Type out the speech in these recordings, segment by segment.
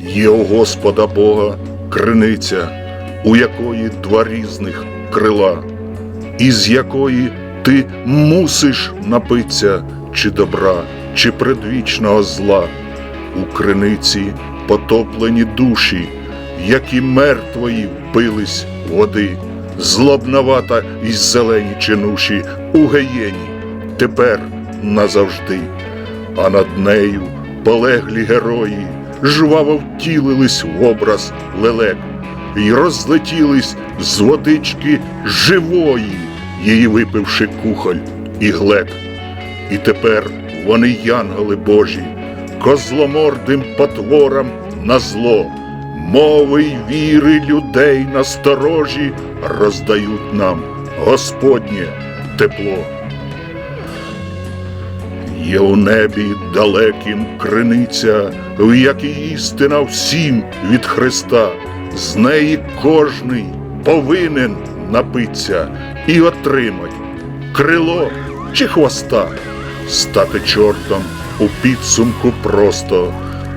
Є у Господа Бога криниця, у якої два різних крила, із якої ти мусиш напитися чи добра, чи предвічного зла. У криниці потоплені душі, які мертвої впились води, злобновата й зелені чинуші у геєні, тепер назавжди а над нею полеглі герої жваво втілились в образ лелек й розлетілись з водички живої, її випивши кухоль і глек. І тепер вони янголи Божі, козломордим потворам на зло, мови й віри людей насторожі роздають нам Господнє тепло. Є у небі далеким криниця, в якій істина всім від Христа, з неї кожний повинен напитися і отримать крило чи хвоста, стати чортом у підсумку просто,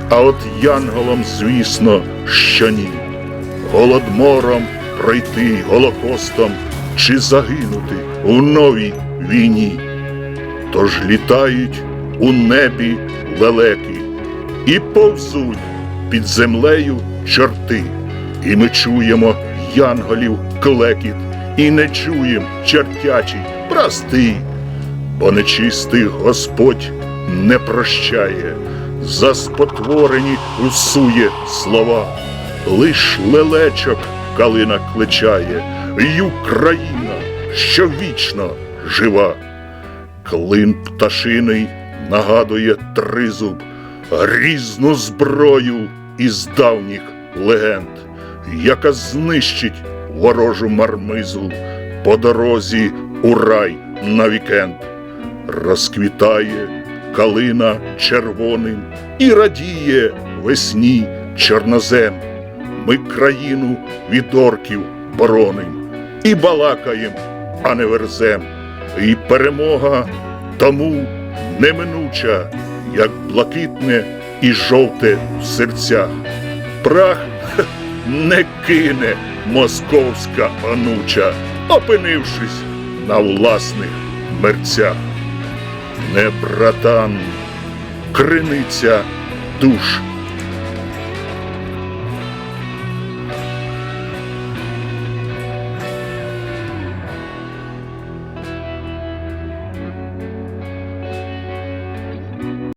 а от янголом, звісно, що ні. Голодмором пройти голокостом чи загинути в новій війні. Тож літають у небі лелеки і повзуть під землею чорти, і ми чуємо янголів клекіт, і не чуєм чертячий простий, бо нечистий Господь не прощає, за спотворені усує слова, лиш лелечок калина кличає, й Україна, що вічно жива. Клин пташиний нагадує тризуб, грізну зброю із давніх легенд, яка знищить ворожу мармизу по дорозі у рай на вікенд. Розквітає калина червоним і радіє весні чорнозем. Ми країну від орків бороним і балакаєм, а не верзем. І перемога тому неминуча, як блакитне і жовте в серцях. Прах не кине московська онуча, опинившись на власних мерцях. Не братан, криниця душ